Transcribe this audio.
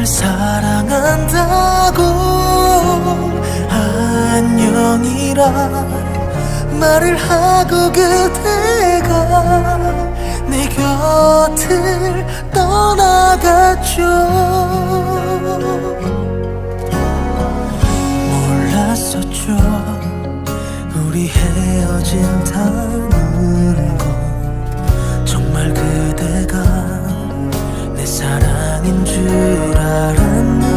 날 사랑한다고 안녕이라 말을 하고 그대가 내 곁을 떠나갔죠. 몰랐었죠. 우리 헤어진 다 사랑인 줄 알았네.